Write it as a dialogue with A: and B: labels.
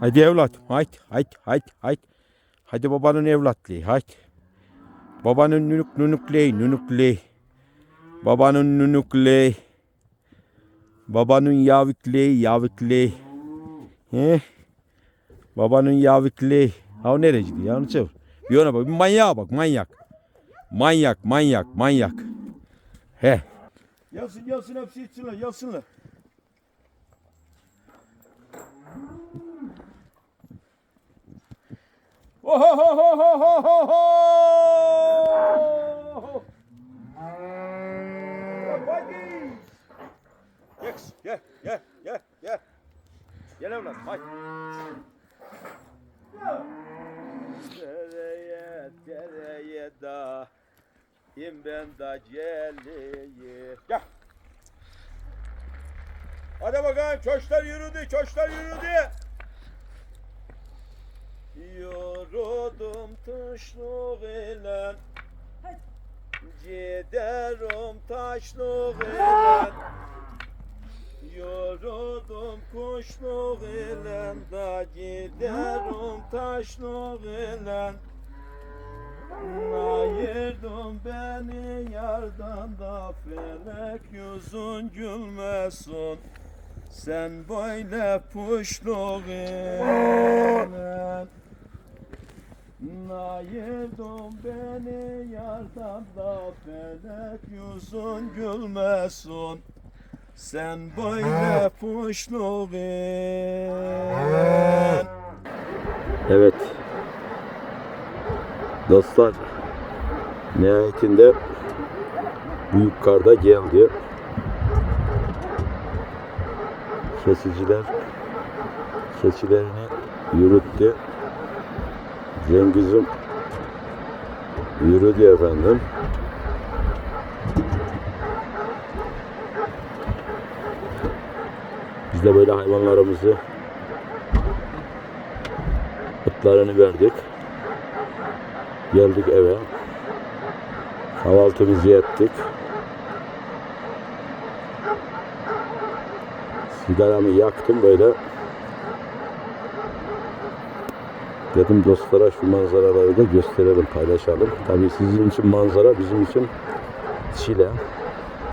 A: Hadi evlat. Haydi haydi haydi haydi. Hadi babanın evlatlığı haydi. Babanın nünük nünükleyi nünükleyi. Babanın nünükleyi. Babanın yavikleyi yavikleyi. He? Babanın yavikleyi. Ha o gidiyor ya onu çevir. Bir ona bak bir manyağa bak manyak. Manyak manyak manyak. He.
B: Yasın yasın hepsi içsinler yasınlar. Oh ho ho ho ho ho ho ho! Hadi! Yes, gel, gel, gel, gel. Gel evlat, hadi. Dereye, dereye da, im ben da geleyim. Gel. Hadi bakalım, çoşlar yürüdü, çoşlar yürüdü. Yoruldum taşlık ile Giderim taşlık ile Yoruldum kuşluk ile Da. Giderim taşlık ile Ayırdın beni yardan da Felek yüzün gülmesin. Sen böyle puşluğun Ayırdın beni yardan da felek yüzün gülmesin Sen böyle puşluğun
A: Evet. Dostlar nihayetinde büyük karda geldi. Kesiciler keçilerini yürüttü. Cengiz'im yürüdü efendim. Biz de böyle hayvanlarımızı Otlarını verdik. Geldik eve. Kahvaltımızı ettik. Sigaramı yaktım böyle. Dedim dostlara şu manzaraları da gösterelim, paylaşalım. Tabii sizin için manzara, bizim için çile.